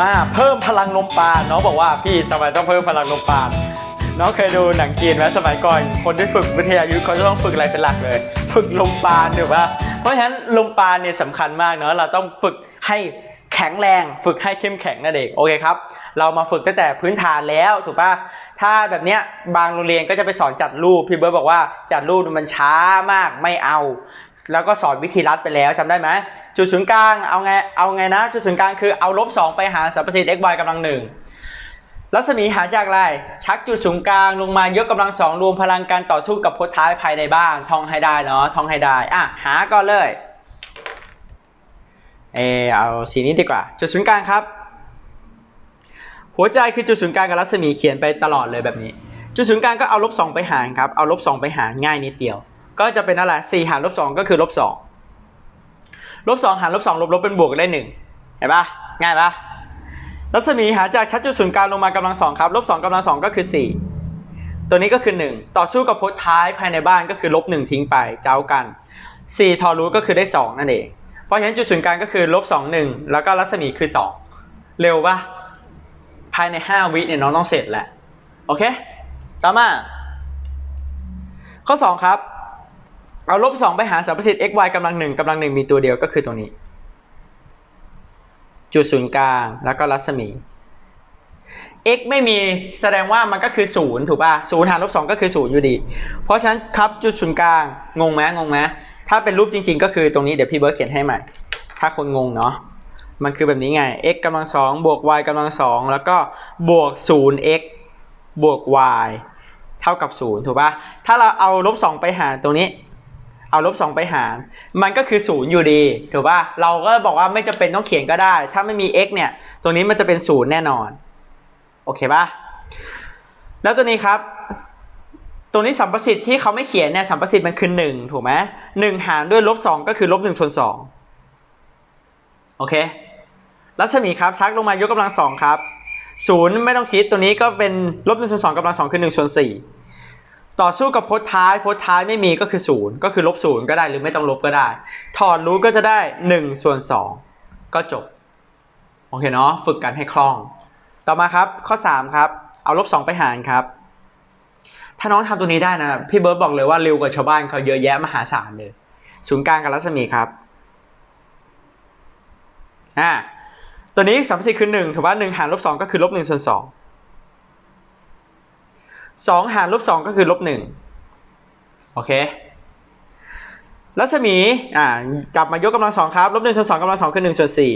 มาเพิ่มพลังลมปาณน้องบอกว่าพี่ทำไมต้องเพิ่มพลังลมปาณน้องเคยดูหนังจีนไหมสมัยก่อน คนที่ฝึกวิทยายุทธเขาจะต้องฝึกอะไรเป็นหลักเลย ฝึกลมปาณถูกปะเพราะฉะนั้นลมปาณเนี่ยสำคัญมากเนาะเราต้องฝึกให้แข็งแรง ฝึกให้เข้มแข็งนั่นเองโอเคครับ เรามาฝึกตั้งแต่พื้นฐานแล้วถูกปะถ้าแบบเนี้ยบางโรงเรียนก็จะไปสอนจัดรูปพี่เบิร์ตบอกว่าจัดรูปมันช้ามากไม่เอา แล้วก็สอนวิธีรัดไปแล้วจำได้ไหมจุดศูนย์กลางเอาไงเอาไงนะ จุดศูนย์กลางคือเอาลบสองไปหารสรรพสิ่ง x y กำลังหนึ่งรัศมีหาจากอะไร ชักจุดศูนย์กลางลงมายกกำลังสองรวมพลังการต่อสู้กับพจน์ท้ายภายในบ้านท่องให้ได้เนาะท่องให้ได้อะหาก็เลยเออเอาสีนี้ดีกว่า จุดศูนย์กลางครับ หัวใจคือจุดศูนย์กลางกับรัศมีเขียนไปตลอดเลยแบบนี้ จุดศูนย์กลางก็เอาลบสองไปหารครับเอาลบสองไปหารง่ายนิดเดียว ก็จะเป็นอะไรสี่หารลบสองก็คือลบสองลบสองหารลบสองลบลบเป็นบวกได้หนึ่งเห็นปะง่ายปะรัศมีหาจากชัดจุดศูนย์กลางลงมากำลังสองครับลบสองกำลังสองก็คือสี่ตัวนี้ก็คือหนึ่งต่อสู้กับพจน์ท้ายภายในบ้านก็คือลบหนึ่งทิ้งไปเจ้ากันสี่ทอรูทก็คือได้สองนั่นเอง เพราะฉะนั้นจุดศูนย์กลางก็คือลบสองหนึ่งแล้วก็รัศมีคือสองเร็วปะภายใน 5 วิเนี่ยน้องต้องเสร็จแหละ โอเค ต่อมา ข้อ 2 ครับ เอาลบ2ไปหาสรรพสิทธิ์ x y กำลังหนึ่งกำลังหนึ่งมีตัวเดียวก็คือตรงนี้ จุดศูนย์กลางแล้วก็รัศมี x ไม่มีแสดงว่ามันก็คือ0ถูกป่ะศูนย์หารลบ2ก็คือ0อยู่ดี เพราะฉะนั้นครับจุดศูนย์กลางงงไหมงงไหมถ้าเป็นรูปจริง ๆ ก็คือตรงนี้เดี๋ยวพี่เบิร์ดเขียนให้ใหม่ ถ้าคนงงเนาะมันคือแบบนี้ไง x กำลังสองบวก y กำลังสองแล้วก็บวก 0x บวก y เท่ากับ 0 ถูกปะถ้าเราเอาลบ2ไปหารตรงนี้ เอาลบ2ไปหาร มันก็คือ0อยู่ดีถูกปะเราก็บอกว่าไม่จำเป็นต้องเขียนก็ได้ ถ้าไม่มี x เนี่ยตรงนี้มันจะเป็น0แน่นอน โอเคปะแล้วตัวนี้ครับตรงนี้สัมประสิทธิ์ที่เขาไม่เขียนเนี่ยสัมประสิทธิ์มันคือ1ถูกไหมหนึ่งหารด้วยลบ2ก็คือลบ1ส่วน2โอเครัศมีครับชักลงมายกกำลังสองครับศูนย์ไม่ต้องคิดตัวนี้ก็เป็นลบหนึ่งส่วนสองกำลังสองคือหนึ่งส่วนสี่ ต่อสู้กับโพจน์ท้ายโพจน์ท้ายไม่มีก็คือศูนย์ก็คือลบศูนย์ก็ได้หรือไม่ต้องลบก็ได้ ถอดรู้ก็จะได้หนึ่งส่วนสองก็จบ โอเคเนาะฝึกกันให้คล่อง ต่อมาครับข้อสามครับ เอาลบสองไปหารครับ ถ้าน้องทำตัวนี้ได้นะ พี่เบิร์ตบอกเลยว่าเร็วกว่าชาวบ้านเขาเยอะแยะมหาศาลเลยศูนย์กลางกับรัศมีครับอ่าตัวนี้สัมพัทธ์คือหนึ่งถือว่าหนึ่งหารลบสองก็คือลบหนึ่งส่วนสอง สองหารลบสองก็คือลบหนึ่งโอเค รัศมี อ่าจับมายกกำลังสองครับ ลบหนึ่งส่วนสองกำลังสองคือหนึ่งส่วนสี่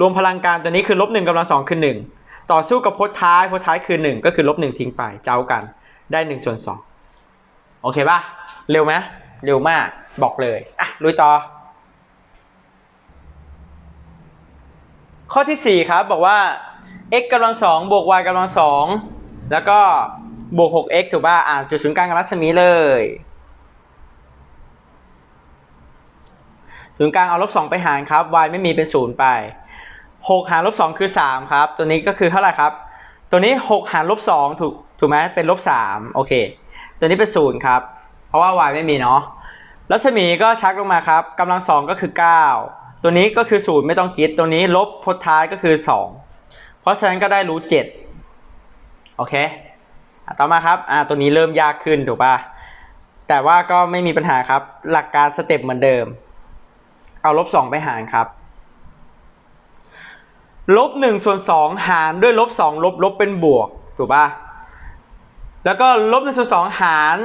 รวมพลังการตัวนี้คือลบหนึ่งกำลังสองคือหนึ่งต่อสู้กับพจน์ท้าย พจน์ท้ายคือหนึ่งก็คือลบหนึ่งทิ้งไป เจ้ากัน ได้หนึ่งส่วนสองโอเคป่ะ เร็วไหมเร็วมาก บอกเลย อะ ลุยต่อ ข้อที่4ครับ บอกว่า x กำลังสองบวก y กำลังสองแล้วก็ บวก 6x ถูกป่ะอ่าจุดศูนย์กลางรัศมีเลยศูนย์กลางเอาลบ2ไปหารครับ y ไม่มีเป็น0ไป6หารลบ2คือ3ครับ ตัวนี้ก็คือเท่าไหร่ครับ ตัวนี้6หารลบ2ถูกถูกไหมเป็นลบ3โอเค ตัวนี้เป็น0ครับ เพราะว่า y ไม่มีเนาะรัศมีก็ชักลงมาครับกำลังสองก็คือ9ตัวนี้ก็คือ0ไม่ต้องคิด ตัวนี้ลบพจน์ท้ายก็คือ2เพราะฉะนั้นก็ได้รูท7โอเค ต่อมาครับอ่าตัวนี้เริ่มยากขึ้นถูกป่ะแต่ว่าก็ไม่มีปัญหาครับ หลักการสเต็ปเหมือนเดิม เอาลบ2ไปหารครับลบ1ส่วน2หารด้วยลบ2ลบลบเป็นบวกถูกป่ะแล้วก็ลบ1ส่วน2หาร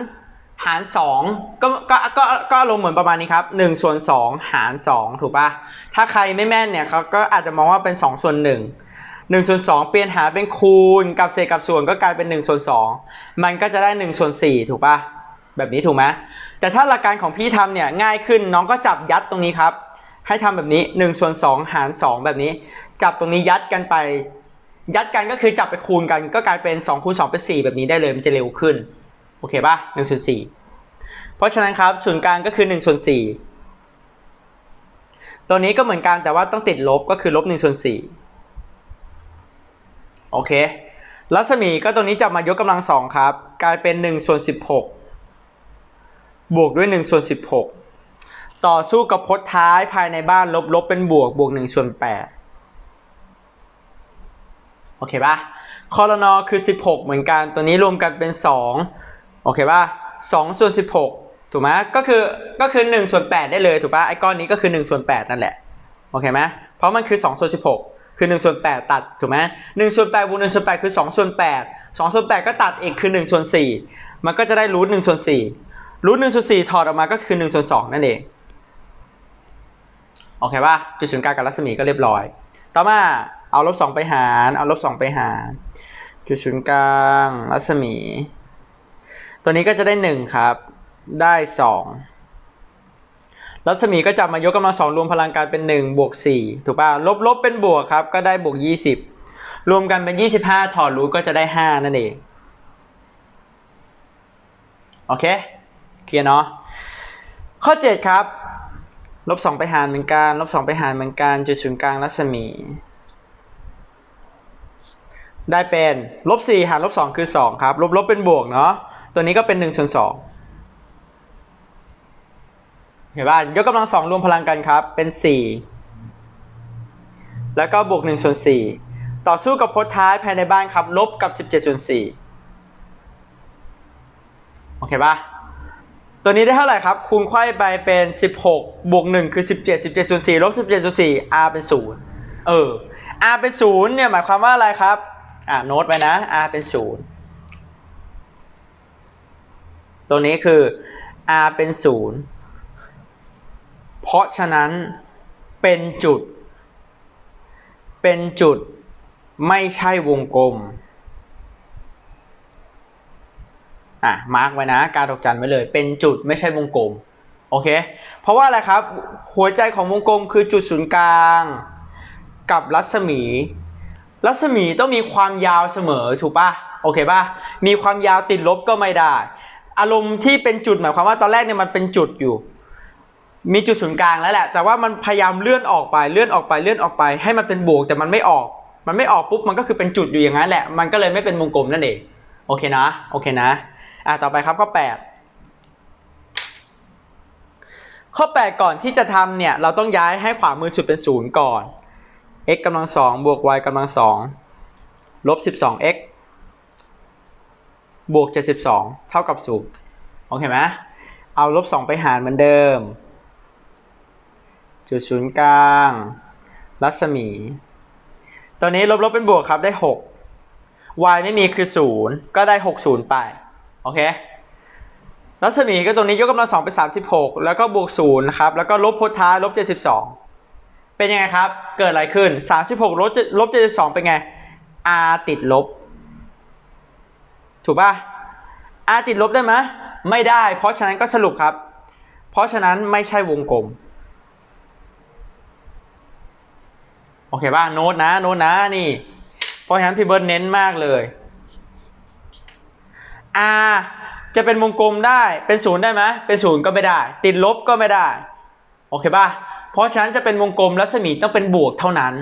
หาร2ก็ก็ก็ก็ลงเหมือนประมาณนี้ครับ1ส่วน2หาร2ถูกป่ะถ้าใครไม่แม่นเนี่ยเขาก็อาจจะมองว่าเป็น2ส่วน1 1ส่วน2เปลี่ยนหาเป็นคูณกับเศษกับส่วนก็กลายเป็น1ส่วน2มันก็จะได้1ส่วน4ถูกป่ะแบบนี้ถูกไหมแต่ถ้าหลักการของพี่ทำเนี่ยง่ายขึ้นน้องก็จับยัดตรงนี้ครับ ให้ทำแบบนี้1ส่วน2หาร 2 แบบนี้ จับตรงนี้ยัดกันไป ยัดกันก็คือจับไปคูณกัน ก็กลายเป็น2คูณ2เป็น4แบบนี้ได้เลยมันจะเร็วขึ้นโอเคป่ะ1ส่วน4เพราะฉะนั้นครับศูนย์กลางก็คือ1ส่วน4ตัวนี้ก็เหมือนกันแต่ว่าต้องติดลบก็คือลบ1ส่วน4 โอเค รัศมีก็ตัวนี้จับมายกกำลังสองครับ กลายเป็น1ส่วน16 บวกด้วย1ส่วน16 ต่อสู้กับพจน์ท้ายภายในบ้านลบลบเป็นบวกบวก1ส่วน8โอเคป่ะคอรนอคือ 16 เหมือนกัน ตัวนี้รวมกันเป็น 2 โอเคป่ะ2ส่วน16 ถูกไหมก็คือก็คือ1ส่วน8ได้เลยถูกป่ะไอ้ก้อนนี้ก็คือ1ส่วน8นั่นแหละ โอเคไหมเพราะมันคือ2ส่วน16 คือ1ส่วน8ตัดถูกไหม1ส่วน8บวก1ส่วน8คือ2ส่วน8 2ส่วน8ก็ตัดอีกคือ1ส่วน4มันก็จะได้รูท1ส่วน4รูท1ส่วน4ถอดออกมาก็คือ1ส่วน2นั่นเองโอเคป่ะจุดศูนย์กลางกับรัศมีก็เรียบร้อย ต่อมาเอาลบสองไปหารเอาลบสองไปหารจุดศูนย์กลางรัศมี ตัวนี้ก็จะได้หนึ่งครับ ได้สอง รัศมีก็จับมายกกำลังสองรวมพลังกันเป็นหนึ่งบวกสี่ถูกป่ะลบลบเป็นบวกครับ ก็ได้บวกยี่สิบรวมกันเป็นยี่สิบห้าถอดรูทก็จะได้ห้านั่นเอง โอเค เคลียร์เนาะข้อเจ็ดครับ ลบสองไปหารเหมือนกัน ลบสองไปหารเหมือนกัน จุดศูนย์กลางรัศมี ได้เป็นลบสี่หารลบสองคือสองครับ ลบลบเป็นบวกเนาะตัวนี้ก็เป็นหนึ่งส่วนสอง เห็นป่ะยกกำลังสองรวมพลังกันครับ เป็นสี่แล้วก็บวกหนึ่งส่วนสี่ต่อสู้กับพจน์ท้ายภายในบ้านครับ ลบกับสิบเจ็ดส่วนสี่โอเคป่ะตัวนี้ได้เท่าไหร่ครับ คูณไขว้ไปเป็น 16 บวก 1 คือ 17 17ส่วน4ลบ17ส่วน4 r เป็น 0 เออ r เป็น 0 เนี่ย หมายความว่าอะไรครับ อ่าโน้ตไว้นะ r เป็น 0 ตัวนี้คือ r เป็น 0 เพราะฉะนั้นเป็นจุด เป็นจุดไม่ใช่วงกลม อะ มาร์กไว้นะ การดอกจันไว้เลย เป็นจุดไม่ใช่วงกลม โอเค เพราะว่าอะไรครับ หัวใจของวงกลมคือจุดศูนย์กลาง กับรัศมี รัศมีต้องมีความยาวเสมอถูกปะโอเคปะมีความยาวติดลบก็ไม่ได้ อารมณ์ที่เป็นจุดหมายความว่าตอนแรกเนี่ยมันเป็นจุดอยู่ มีจุดศูนย์กลางแล้วแหละ แต่ว่ามันพยายามเลื่อนออกไปเลื่อนออกไปเลื่อนออกไป ให้มันเป็นบวกแต่มันไม่ออก มันไม่ออกปุ๊บมันก็คือเป็นจุดอยู่อย่างนั้นแหละ มันก็เลยไม่เป็นวงกลมนั่นเองโอเคนะโอเคนะอะต่อไปครับข้อ8ข้อ 8 ก่อนที่จะทำเนี่ยเราต้องย้ายให้ขวามือสุดเป็นศูนย์ก่อน x กำลังสองบวก y กำลังสองลบ 12x บวก 72 เท่ากับศูนย์โอเคไหมเอาลบ 2 ไปหารเหมือนเดิม จุดศูนย์กลาง รัศมี ตอนนี้ลบลบเป็นบวกครับได้ 6 y ไม่มีคือ 0 ก็ได้ 6 0 ไป โอเค รัศมีก็ตรงนี้ยกกำลังสองเป็น36 แล้วก็บวก0นะครับ แล้วก็ลบพจน์ท้ายลบ 72 เป็นยังไงครับ เกิดอะไรขึ้น 36ลบลบ72 เป็นไง r ติดลบ ถูกป่ะ r ติดลบได้ไหมไม่ได้ เพราะฉะนั้นก็สรุปครับ เพราะฉะนั้นไม่ใช่วงกลม โอเคป่ะโน้ตนะโน้ตนะนี่ เพราะฉะนั้นพี่เบิร์ดเน้นมากเลย r จะเป็นวงกลมได้เป็นศูนย์ได้ไหมเป็นศูนย์ก็ไม่ได้ ติดลบก็ไม่ได้ โอเคป่ะเพราะฉะนั้นจะเป็นวงกลมรัศมีต้องเป็นบวกเท่านั้น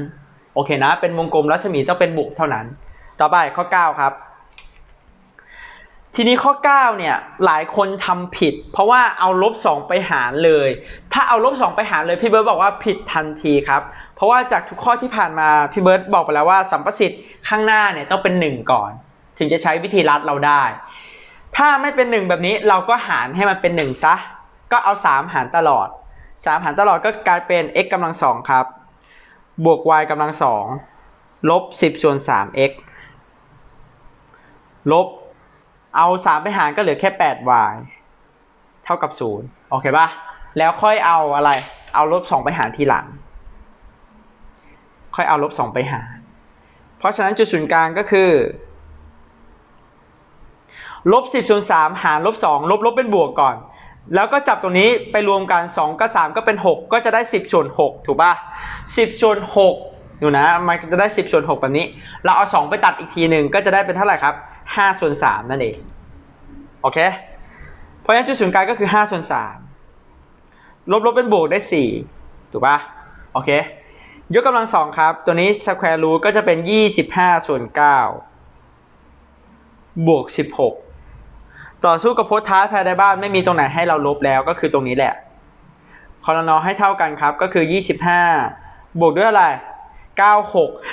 โอเคนะ เป็นวงกลมรัศมีต้องเป็นบวกเท่านั้น ต่อไปข้อ 9 ครับ ทีนี้ข้อ 9 เนี่ยหลายคนทำผิด เพราะว่าเอาลบ2ไปหารเลย ถ้าเอาลบ2ไปหารเลยพี่เบิร์ดบอกว่าผิดทันทีครับ เพราะว่าจากทุกข้อที่ผ่านมาพี่เบิร์ดบอกไปแล้วว่าสัมประสิทธิ์ข้างหน้าเนี่ยต้องเป็น 1 ก่อน ถึงจะใช้วิธีรัดเราได้ ถ้าไม่เป็น 1 แบบนี้เราก็หารให้มันเป็น1ซะก็เอา 3 หารตลอด 3 หารตลอดก็กลายเป็น x กำลังสองครับ บวก y กำลังสองลบ 10ส่วน 3x ลบเอา 3 ไปหารก็เหลือแค่ 8y เท่ากับ 0 โอเคป่ะ แล้วค่อยเอาอะไร เอาลบ 2 ไปหารทีหลัง ค่อยเอาลบ2ไปหาร เพราะฉะนั้นจุดศูนย์กลางก็คือลบ10ส่วน3หารลบ2ลบลบเป็นบวกก่อน แล้วก็จับตรงนี้ไปรวมกัน 2 กับ 3 ก็เป็น 6 ก็จะได้ 10ส่วน6ถูกป่ะ10ส่วน6ดูนะ มันจะได้ 10ส่วน6แบบนี้ เราเอา 2 ไปตัดอีกทีหนึ่งก็จะได้เป็นเท่าไหร่ครับ5ส่วน3นั่นเอง โอเค เพราะฉะนั้นจุดศูนย์กลางก็คือ5ส่วน3ลบลบเป็นบวกได้ 4 ถูกป่ะ โอเค ยกกำลังสองครับ ตัวนี้ square root ก็จะเป็น 25 ส่วน 9 บวก 16 ต่อสู้กับพจท้ายภายในบ้านไม่มีตรงไหนให้เราลบแล้วก็คือตรงนี้แหละคอรนอให้เท่ากันครับ ก็คือ 25 บวกด้วยอะไร 96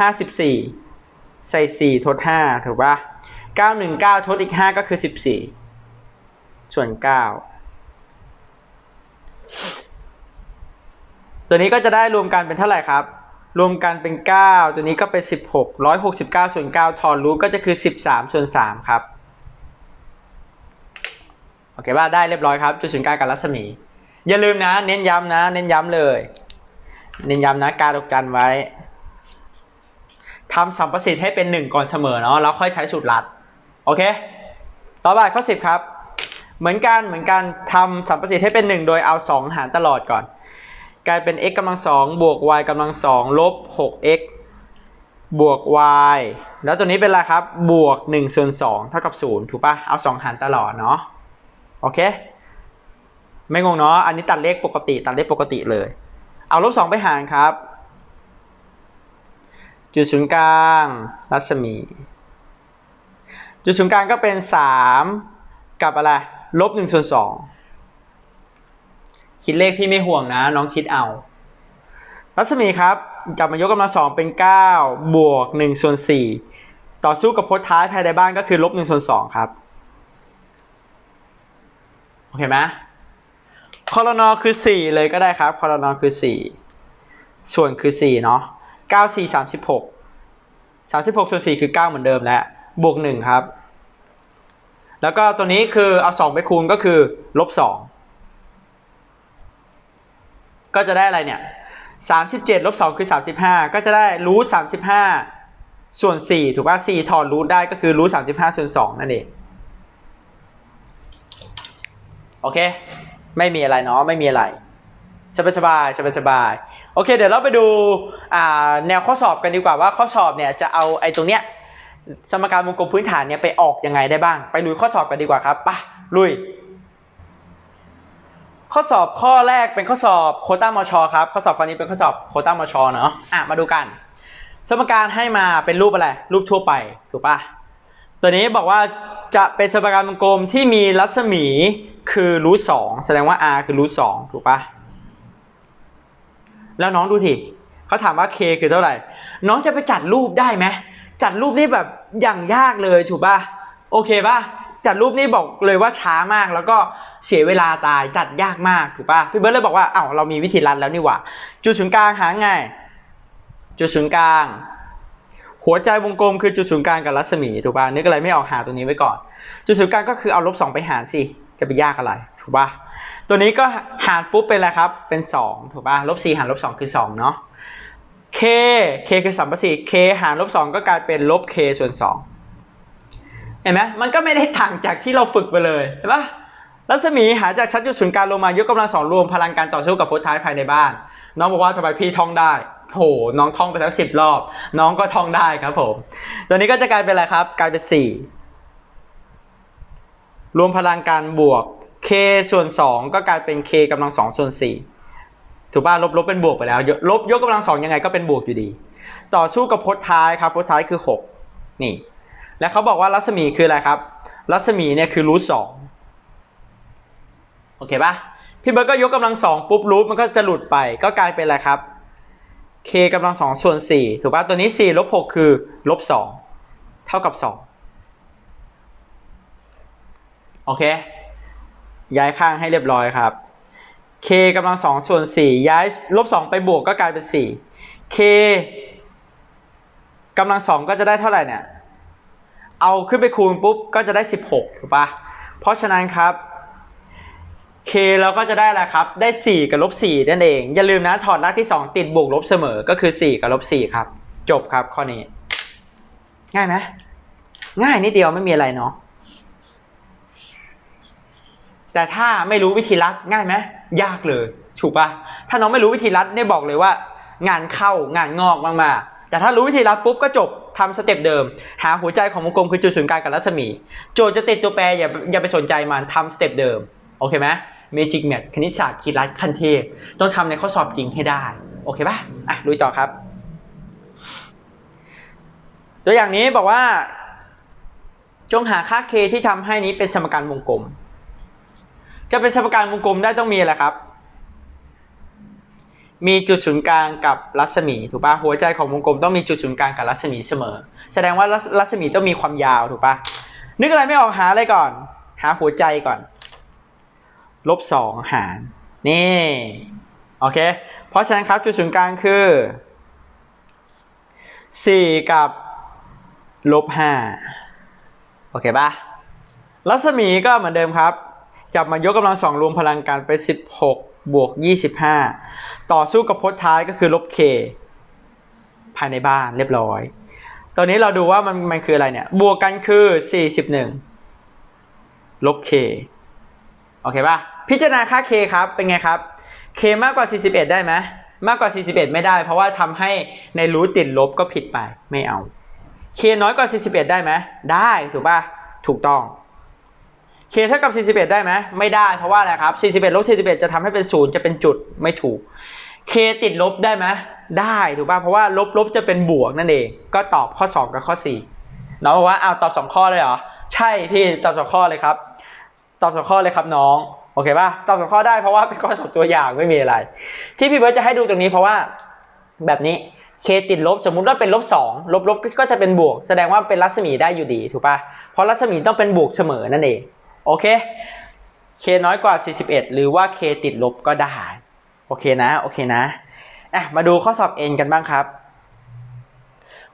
54 ใส่สี่ทดห้าถูกปะเก้าหนึ่งเก้าทดอีกห้าก็คือสิบสี่ส่วนเก้าตัวนี้ก็จะได้รวมกันเป็นเท่าไหร่ครับ รวมกันเป็นเก้าตัวนี้ก็เป็นสิบหกร้อยหกสิบเก้าส่วนเก้าทอนรูทก็จะคือสิบสามส่วนสามครับ โอเคป่ะได้เรียบร้อยครับ จุดศูนย์กลางกับรัศมี อย่าลืมนะ เน้นย้ำนะ เน้นย้ำเลย เน้นย้ำนะ การดอกจันไว้ทำสัมประสิทธิ์ให้เป็นหนึ่งก่อนเสมอเนาะ แล้วค่อยใช้สูตรลัด โอเค ต่อไปข้อสิบครับ เหมือนกัน เหมือนกันทำสัมประสิทธิ์ให้เป็นหนึ่งโดยเอาสองหารตลอดก่อน กลายเป็น x กำลังสองบวก y กำลังสองลบ 6x บวก y แล้วตัวนี้เป็นอะไรครับ บวก1ส่วน2เท่ากับ 0 ถูกปะเอา 2 หารตลอดเนาะ โอเค ไม่งงเนาะ อันนี้ตัดเลขปกติ ตัดเลขปกติเลย เอาลบ 2 ไปหารครับ จุดศูนย์กลาง รัศมี จุดศูนย์กลางก็เป็น 3 กับอะไร ลบ1ส่วน2 คิดเลขที่ไม่ห่วงนะ น้องคิดเอา รัศมีครับจับมายกกำลังสองเป็น 9 บวก1ส่วน4ต่อสู้กับพจน์ท้ายภายในบ้านก็คือลบ1ส่วน2ครับ โอเคไหมคอรนอคือ 4 เลยก็ได้ครับคอรนอคือ 4 ส่วนคือ 4 เนาะ9 4 36 36 ส่วน 4 คือ 9 เหมือนเดิมแล้วบวก 1 ครับ แล้วก็ตัวนี้คือเอา 2 ไปคูณก็คือลบ 2 ก็จะได้อะไรเนี่ย37ลบ2คือ35ก็จะได้รูท35ส่วน4ถูกป่ะ4ถอนรูทได้ก็คือรูท35ส่วน2นั่นเองโอเค ไม่มีอะไรเนาะไม่มีอะไรสบายสบายสบายสบายๆโอเค เดี๋ยวเราไปดูแนวข้อสอบกันดีกว่าว่าข้อสอบเนี่ยจะเอาไอ้ตรงเนี้ยสมการวงกลมพื้นฐานเนี่ยไปออกยังไงได้บ้าง ไปลุยข้อสอบกันดีกว่าครับไปะลุย ข้อสอบข้อแรกเป็นข้อสอบโคต้ามชครับข้อสอบข้อนี้เป็นข้อสอบโคต้ามชเนาะอะมาดูกัน สมการให้มาเป็นรูปอะไร รูปทั่วไปถูกปะตัวนี้บอกว่าจะเป็นสมการวงกลมที่มีรัศมีคือรูทสองแสดงว่า r คือรูทสองถูกปะแล้วน้องดูทีเขาถามว่า k คือเท่าไหร่ น้องจะไปจัดรูปได้ไหมจัดรูปนี่แบบอย่างยากเลยถูกปะโอเคปะ จัดรูปนี่บอกเลยว่าช้ามากแล้วก็เสียเวลาตายจัดยากมากถูกปะพี่เบิร์ดเลยบอกว่าเอ้าเรามีวิธีรัดแล้วนี่หว่า จุดศูนย์กลางหาไงจุดศูนย์กลาง หัวใจวงกลมคือจุดศูนย์กลางกับรัศมีถูกปะนึกอะไรไม่ออกหาตัวนี้ไว้ก่อน จุดศูนย์กลางก็คือเอาลบสองไปหารสิจะไปยากอะไรถูกปะตัวนี้ก็หารปุ๊บเป็นอะไรครับเป็นสองถูกปะลบสี่หารลบสองคือสองเนาะ k k คือสัมประสิทธิ์ k หารลบสองก็กลายเป็นลบ k ส่วนสอง เห็นไหมมันก็ไม่ได้ต่างจากที่เราฝึกไปเลยเห็นปะรัศมีหาจากชั้นจุดศูนย์กลางลงมายกกำลังสองรวมพลังการต่อสู้กับพจน์ท้ายภายในบ้าน น้องบอกว่าทำไมพี่ท่องได้โหน้องท่องไปทั้งสิบรอบ น้องก็ท่องได้ครับผม ตัวนี้ก็จะกลายเป็นอะไรครับ กลายเป็นสี่รวมพลังการบวก k ส่วนสองก็กลายเป็น k กำลังสองส่วนสี่ถูกป่ะลบลบเป็นบวกไปแล้วยกลบยกกำลังสองยังไงก็เป็นบวกอยู่ดี ต่อสู้กับพจน์ท้ายครับพจน์ท้ายคือหกนี่ แล้วเขาบอกว่ารัศมีคืออะไรครับ รัศมีเนี่ยคือรูทสองโอเคปะพี่เบิร์ดก็ยกกำลังสองปุ๊บรูทมันก็จะหลุดไป ก็กลายเป็นอะไรครับ k กำลังสองส่วนสี่ถูกปะตัวนี้สี่ลบหกคือลบสองเท่ากับสองโอเค ย้ายข้างให้เรียบร้อยครับ k กำลังสองส่วนสี่ย้ายลบสองไปบวกก็กลายเป็นสี่ k กำลังสองก็จะได้เท่าไหร่เนี่ย เอาขึ้นไปคูณปุ๊บก็จะได้สิบหกถูกปะเพราะฉะนั้นครับ k เราก็จะได้อะไรครับ ได้สี่กับลบสี่นั่นเอง อย่าลืมนะถอดรากที่สองติดบวกลบเสมอ ก็คือสี่กับลบสี่ครับ จบครับข้อนี้ ง่ายไหมง่ายนิดเดียวไม่มีอะไรเนาะ แต่ถ้าไม่รู้วิธีรัดง่ายไหมยากเลย ถูกปะถ้าน้องไม่รู้วิธีรัดเนี่ยบอกเลยว่า งานเข้างานงอกมากๆแต่ถ้ารู้วิธีรัดปุ๊บก็จบ ทำสเต็ปเดิม หาหัวใจของวงกลมคือจุดศูนย์กลางกับรัศมี โจทย์จะติดตัวแปรอย่าอย่าไปสนใจมันทำสเต็ปเดิม โอเคไหมเมจิกแมทคณิตศาสตร์คีดรัดขั้นเทพ ต้องทำในข้อสอบจริงให้ได้ โอเคปะอะลุยต่อครับ ตัวอย่างนี้บอกว่า จงหาค่า k ที่ทำให้นี้เป็นสมการวงกลม จะเป็นสมการวงกลมได้ต้องมีอะไรครับ มีจุดศูนย์กลางกับรัศมีถูกปะหัวใจของวงกลมต้องมีจุดศูนย์กลางกับรัศมีเสมอ แสดงว่ารัศมีต้องมีความยาวถูกปะนึกอะไรไม่ออกหาอะไรก่อน หาหัวใจก่อน ลบสองหาร นี่โอเค เพราะฉะนั้นครับจุดศูนย์กลางคือ4กับลบ5โอเคปะรัศมีก็เหมือนเดิมครับ จับมายกกำลังสองรวมพลังกันเป็น16บ บวก 25 ต่อสู้กับพจน์ท้ายก็คือลบ k ภายในบ้านเรียบร้อย ตอนนี้เราดูว่ามันมันคืออะไรเนี่ย บวกกันคือ 41 ลบ k โอเคป่ะ พิจารณาค่า k ครับเป็นไงครับ k มากกว่า 41 ได้ไหมมากกว่า 41 ไม่ได้ เพราะว่าทำให้ในรูทติดลบก็ผิดไปไม่เอา k น้อยกว่า 41 ได้ไหมได้ถูกป่ะถูกต้อง k เท่ากับ 41 ได้ไหมไม่ได้เพราะว่าอะไรครับ 41ลบ41 จะทำให้เป็นศูนย์จะเป็นจุดไม่ถูก k ติดลบได้ไหมได้ถูกป่ะเพราะว่าลบลบจะเป็นบวกนั่นเอง ก็ตอบข้อ 2 กับข้อ 4 น้องบอกว่าเอ้าตอบ 2 ข้อเลยเหรอ ใช่พี่ตอบ 2 ข้อเลยครับ ตอบ 2 ข้อเลยครับน้องโอเคป่ะตอบ 2 ข้อได้เพราะว่าเป็นข้อสอบตัวอย่างไม่มีอะไร ที่พี่เบิร์ตจะให้ดูตรงนี้เพราะว่าแบบนี้ k ติดลบสมมุติว่าเป็นลบสองลบลบก็จะเป็นบวก แสดงว่าเป็นรัศมีได้อยู่ดีถูกป่ะเพราะรัศมีต้องเป็นบวกเสมอนั่นเอง โอเค k น้อยกว่า 41 หรือว่า k ติดลบก็ได้ โอเคนะ โอเคนะอะมาดูข้อสอบ n กันบ้างครับ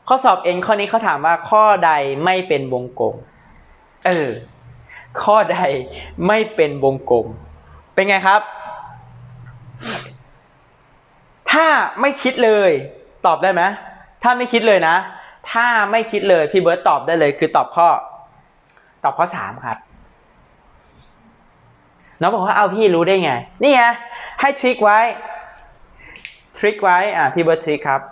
ข้อสอบ n ข้อนี้เขาถามว่าข้อใดไม่เป็นวงกลม เออ ข้อใดไม่เป็นวงกลม เป็นไงครับ ถ้าไม่คิดเลย ตอบได้ไหมถ้าไม่คิดเลยนะ ถ้าไม่คิดเลย พี่เบิร์ตตอบได้เลย คือตอบข้อ ตอบข้อสามครับ น้องบอกว่าเอาพี่รู้ได้ไง นี่ไงให้ทริคไว้ ทริคไว้ อะพี่เบิร์ตทริคครับ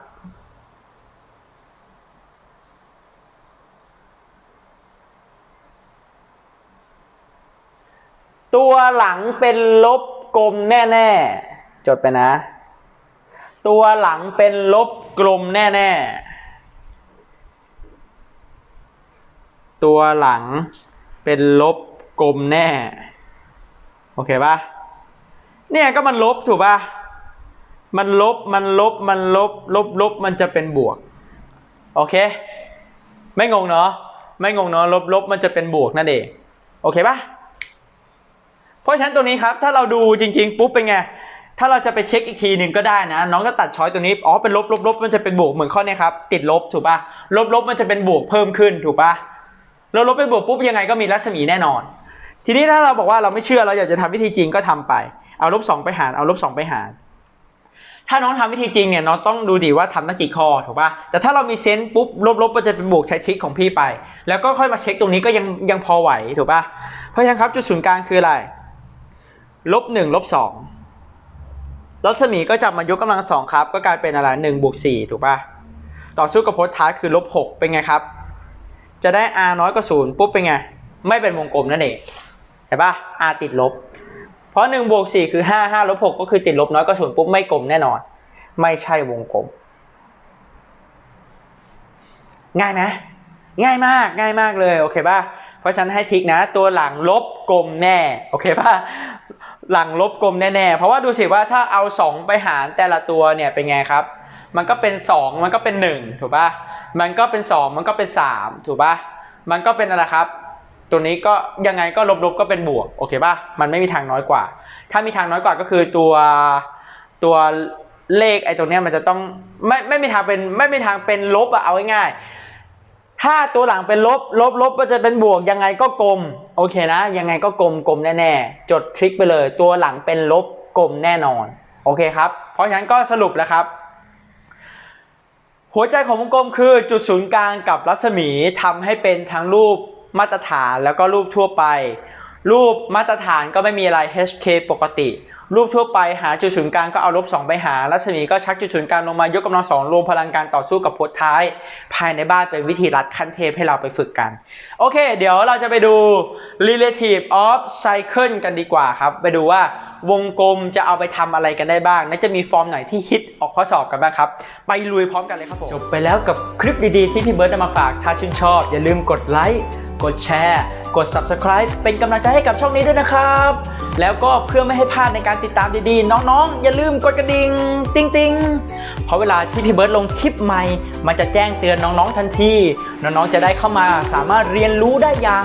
ตัวหลังเป็นลบกลมแน่ๆ จดไปนะ ตัวหลังเป็นลบกลมแน่ๆ ตัวหลังเป็นลบกลมแน่ โอเคปะเนี่ยก็มันลบถูกปะมันลบมันลบมันลบ ลบลบมันจะเป็นบวก โอเค ไม่งงเนาะไม่งงเนาะลบลบมันจะเป็นบวกนั่นเองโอเคปะเพราะฉะนั้นตัวนี้ครับ ถ้าเราดูจริง ๆ ปุ๊บเป็นไงถ้าเราจะไปเช็คอีกทีหนึ่งก็ได้นะ น้องก็ตัดช้อยตัวนี้อ๋อเป็นลบลบลบมันจะเป็นบวกเหมือนข้อเนี้ยครับ ติดลบถูกปะลบลบมันจะเป็นบวกเพิ่มขึ้นถูกปะแล้วลบเป็นบวกปุ๊บยังไงก็มีรัศมีแน่นอน ทีนี้ถ้าเราบอกว่าเราไม่เชื่อเราอยากจะทำวิธีจริงก็ทำไป เอาลบสองไปหารเอาลบสองไปหารถ้าน้องทำวิธีจริงเนี่ยน้องต้องดูดีว่าทำตั้งกี่ข้อถูกปะแต่ถ้าเรามีเซนส์ปุ๊บลบลบมันจะเป็นบวกใช้ทริคของพี่ไป แล้วก็ค่อยมาเช็คตรงนี้ก็ยังยังพอไหวถูกปะเพราะฉะนั้นครับจุดศูนย์กลางคืออะไรลบหนึ่งลบสองรัศมีก็จับมายกกำลังสองครับ ก็กลายเป็นอะไรหนึ่งบวกสี่ถูกปะต่อสู้กับโพสท้ายคือลบหกเป็นไงครับ จะได้ r น้อยกว่าศูนย์ปุ๊บเป็นไงไม่เป็นวงกลมนั่นเอง เห็นปะ r ติดลบ เพราะหนึ่งบวกสี่คือห้าห้าลบหกก็คือติดลบน้อยกว่าศูนย์ปุ๊บไม่กลมแน่นอน ไม่ใช่วงกลม ง่ายไหมง่ายมากง่ายมากเลยโอเคป่ะ เพราะฉันให้ทิกนะ ตัวหลังลบกลมแน่โอเคป่ะหลังลบกลมแน่ๆ เพราะว่าดูสิว่าถ้าเอา 2 ไปหารแต่ละตัวเนี่ยเป็นไงครับ มันก็เป็น 2 มันก็เป็น 1 ถูกป่ะ มันก็เป็น 2 มันก็เป็น 3 ถูกป่ะ มันก็เป็นอะไรครับ ตัวนี้ก็ยังไงก็ลบๆก็เป็นบวกโอเคป่ะมันไม่มีทางน้อยกว่า ถ้ามีทางน้อยกว่าก็คือตัวตัวเลขไอ้ตรงเนี้ยมันจะต้องไม่ไม่มีทางเป็นไม่มีทางเป็นลบอะเอาง่ายๆถ้าตัวหลังเป็นลบลบลบก็จะเป็นบวกยังไงก็กลมโอเคนะ ยังไงก็กลมกลมแน่ๆจดทริคไปเลย ตัวหลังเป็นลบกลมแน่นอนโอเคครับเพราะฉะนั้นก็สรุปแล้วครับ หัวใจของวงกลมคือจุดศูนย์กลางกับรัศมีทำให้เป็นทั้งรูป มาตรฐานแล้วก็รูปทั่วไป รูปมาตรฐานก็ไม่มีอะไร HK ปกติ รูปทั่วไปหาจุดศูนย์กลางก็เอาลบ2ไปหารัศมีก็ชักจุดศูนย์กลางลงมายกกำลังสองรวมพลังการต่อสู้กับพจน์ท้าย ภายในบ้านเป็นวิธีรัดขั้นเทพให้เราไปฝึกกัน โอเค เดี๋ยวเราจะไปดู relative of cycle กันดีกว่าครับ ไปดูว่าวงกลมจะเอาไปทำอะไรกันได้บ้าง และจะมีฟอร์มไหนที่ฮิตออกข้อสอบกันบ้างครับ ไปลุยพร้อมกันเลยครับผมจบไปแล้วกับคลิปดีๆที่พี่เบิร์ดนำมาฝาก ถ้าชื่นชอบ อย่าลืมกดไลค์กดแชร์ กด Subscribe เป็นกำลังใจให้กับช่องนี้ด้วยนะครับ แล้วก็เพื่อไม่ให้พลาดในการติดตามดีๆ น้องๆ อย่าลืมกดกระดิ่งติ๊งติงๆเพราะเวลาที่พี่เบิร์ดลงคลิปใหม่ มันจะแจ้งเตือนน้องๆทันที น้องๆ จะได้เข้ามาสามารถเรียนรู้ได้อย่าง